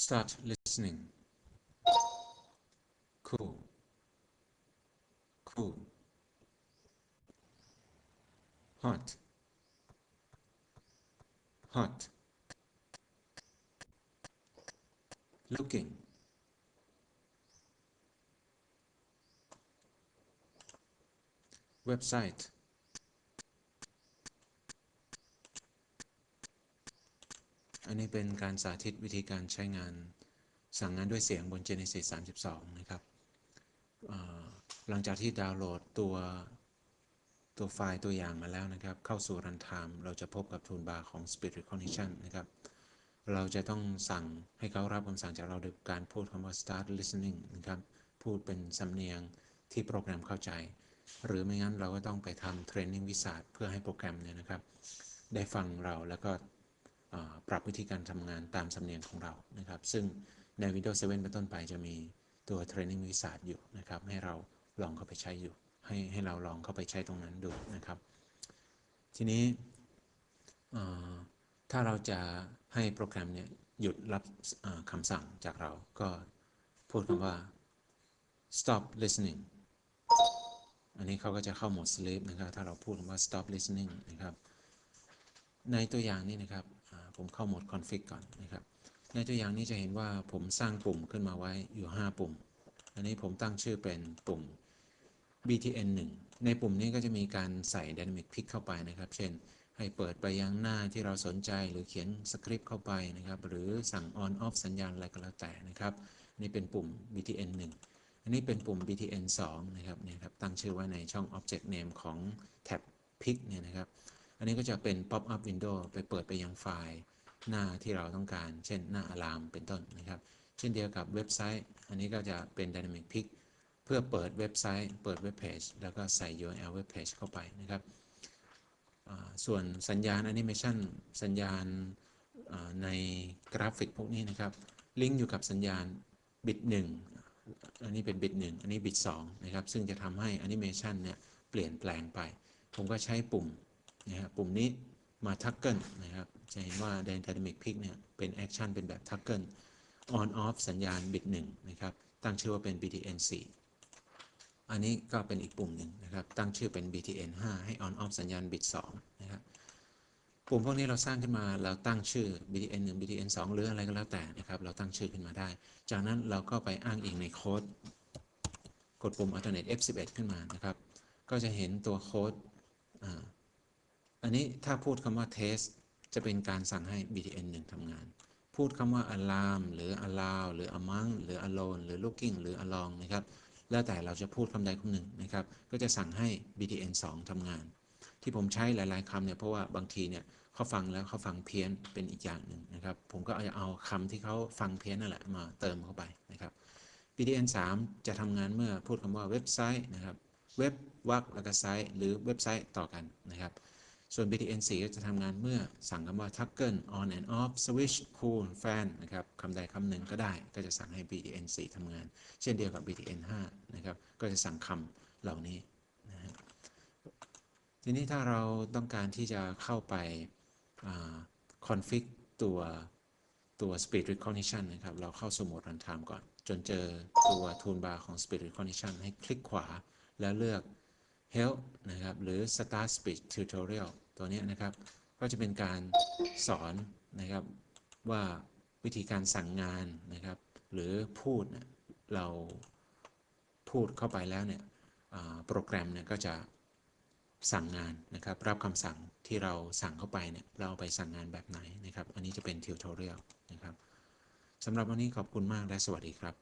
Start listening. Cool. Cool. Hot. Hot. Looking. Website. อันนี้เป็นการสาธิตวิธีการใช้งาน สั่งงานด้วยเสียงบน Genesis 32 นะครับ หลังจากที่ดาวน์โหลดตัวตัวไฟล์ตัวอย่างมาแล้วนะครับ เข้าสู่ Runtime เราจะพบกับ Toolbar ของ Speed Recognition นะครับ เราจะต้องสั่งให้เขารับคำสั่งจากเราโดยการพูดคำว่า start listening นะครับ พูดเป็นสำเนียงที่โปรแกรมเข้าใจ หรือไม่งั้นเราก็ต้องไปทำเทรนนิ่งวิสาเพื่อให้โปรแกรมเนี่ยนะครับ ได้ฟังเราแล้วก็ ปรับวิธีการทำงานตามสำเนียงของเรานะครับ ซึ่งใน Windows 7 เป็นต้นไปจะมีตัว Training Wizard อยู่นะครับ ให้เราลองเข้าไปใช้อยู่ ให้ให้เราลองเข้าไปใช้ตรงนั้นดูนะครับ ทีนี้ถ้าเราจะให้โปรแกรมเนี่ยหยุดรับคำสั่งจากเราก็พูดคำว่า stop listening อันนี้เขาก็จะเข้าโหมด sleep นะครับ ถ้าเราพูดคำว่า stop listening นะครับ ในตัวอย่างนี้นะครับ ผมเข้าโหมด config ก่อนนะครับ ในตัวอย่างนี้จะเห็นว่าผมสร้างปุ่มขึ้นมาไว้อยู่ 5 ปุ่ม อันนี้ผมตั้งชื่อเป็นปุ่ม btn 1 ในปุ่มนี้ก็จะมีการใส่ dynamic pick เข้าไปนะครับ เช่น ให้เปิดไปยังหน้าที่เราสนใจหรือเขียนสคริปต์เข้าไปนะครับ หรือสั่ง on off สัญญาณอะไรก็แล้วแต่นะครับ นี่เป็นปุ่ม btn 1 อันนี้เป็นปุ่ม btn 2 นะครับ นี่ครับ ตั้งชื่อไว้ในช่อง object name ของแท็บ pick เนี่ยนะครับ อันนี้ก็จะเป็น pop up window ไปเปิดไปยังไฟล์หน้าที่เราต้องการ เช่นหน้า alarm เป็นต้นนะครับ เช่นเดียวกับเว็บไซต์ อันนี้ก็จะเป็น dynamic pick เพื่อเปิดเว็บไซต์ เปิดเว็บเพจแล้วก็ใส่ URL เว็บเพจเข้าไปนะครับ ส่วนสัญญาณ animation สัญญาณในกราฟิกพวกนี้นะครับ ลิงก์อยู่กับสัญญาณบิต1อันนี้เป็นบิต1อันนี้บิต2นะครับ ซึ่งจะทำให้แอนิเมชันเนี่ยเปลี่ยนแปลงไป ผมก็ใช้ปุ่ม นะครับปุ่มนี้มาทักเกิลนะครับ จะเห็นว่า Dynamic Pick เนี่ย เป็นแอคชั่นเป็นแบบทักเกิล on off สัญญาณบิต1นะครับ ตั้งชื่อว่าเป็น BTN 4อันนี้ก็เป็นอีกปุ่มหนึ่งนะครับ ตั้งชื่อเป็น BTN 5ให้ on off สัญญาณบิต2นะครับ ปุ่มพวกนี้เราสร้างขึ้นมา เราตั้งชื่อ BTN 1 BTN 2หรืออะไรก็แล้วแต่นะครับ เราตั้งชื่อขึ้นมาได้ จากนั้นเราก็ไปอ้างอิงในโค้ด กดปุ่ม alternate F11 ขึ้นมานะครับ ก็จะเห็นตัวโค้ดอ่า อันนี้ถ้าพูดคำว่า test จะเป็นการสั่งให้ BTN 1ทำงาน พูดคำว่า alarm หรือ allow หรือ among หรือ alone หรือ looking หรือ along นะครับ แล้วแต่เราจะพูดคำใดคำหนึ่งนะครับ ก็จะสั่งให้ BTN 2ทำงาน ที่ผมใช้หลาย ๆคำเนี่ยเพราะว่าบางทีเนี่ยเขาฟังแล้วเขาฟังเพี้ยนเป็นอีกอย่างหนึ่งนะครับ ผมก็จะเอาคำที่เขาฟังเพี้ยนนั่นแหละมาเติมเข้าไปนะครับ BTN 3จะทำงานเมื่อพูดคำว่าเว็บไซต์นะครับ เว็บวักแล้วก็ไซต์หรือเว็บไซต์ต่อกันนะครับ ส่วน BTN 4ก็จะทำงานเมื่อสั่งคำว่า toggle on and off switch cool fan นะครับคำใดคำหนึ่งก็ได้ก็จะสั่งให้ BTN 4ทำงาน เช่นเดียวกับ BTN 5 นะครับก็จะสั่งคำเหล่านี้นะฮะทีนี้ถ้าเราต้องการที่จะเข้าไปคอนฟิกตัวตัว speed recognition นะครับ เราเข้าสู่โหมด runtime ก่อน จนเจอตัว toolbar ของ speed recognition ให้คลิกขวา แล้วเลือก help นะครับ หรือ start speech tutorial ตัวนี้นะครับ ก็จะเป็นการสอนนะครับว่าวิธีการสั่งงานนะครับ หรือพูดเราพูดเข้าไปแล้วเนี่ยโปรแกรมเนี่ยก็จะสั่งงานนะครับ รับคำสั่งที่เราสั่งเข้าไปเนี่ยเราเอาไปสั่งงานแบบไหนนะครับ อันนี้จะเป็น tutorial นะครับสำหรับวันนี้ขอบคุณมากและสวัสดีครับ